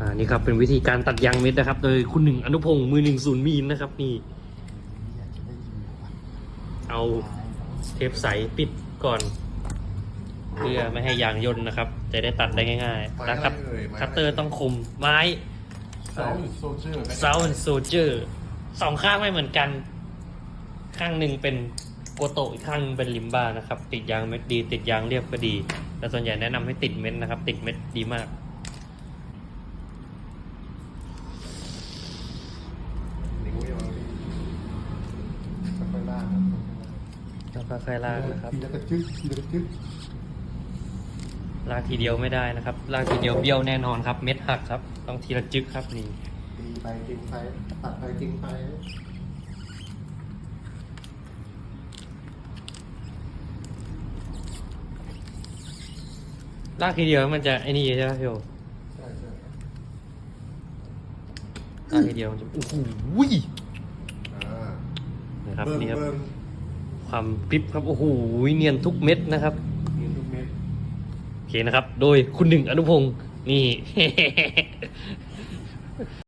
อ่านี่ครับเป็นวิธีการตัดยางเม็ดนะครับ โดยคุณหนึ่งอนุพงศ์มือหนึ่งศูนย์มีนนะครับนี่อยากจะได้ยินก่อนเอาเทปใสปิดก่อน เพื่อไม่ให้ยางย่นนะครับ จะได้ตัดได้ง่ายๆนะครับคัตเตอร์ต้องคมไม้เซาโซเจอร์เซาโซเจอร์สองข้างไม่เหมือนกัน ข้างหนึ่งเป็นโกโตะอีกข้างหนึ่งเป็นลิมบ้านะครับ ติดยางเม็ดดี ติดยางเรียบก็ดี แต่ส่วนใหญ่แนะนำให้ติดเม็ดนะครับ ติดเม็ดดีมาก นิ้วยังไม่ค่อยล่าง แล้วก็ค่อยๆลากนะครับ ทีละกระจึ๊กทีละกระจึ๊กลากทีเดียวไม่ได้นะครับ ลากทีเดียวเบี้ยวแน่นอนครับ เม็ดหักครับ ต้องทีละจึกครับนี่ ตีไปทิ้งไปตัดไปทิ้งไปลากทีเดียวมันจะไอ้นี่ใช่ไหมพี่โอใช่ใช่ลากทีเดียวมันจะโอ้โหอ่านะครับเบิ้งนี่ครับ เบิ้ง ความกริบครับ โอ้โหเนียนทุกเม็ดนะครับนิ้วทุกเม็ดโอเคนะครับ โดยคุณหนึ่งอนุพงศ์นี่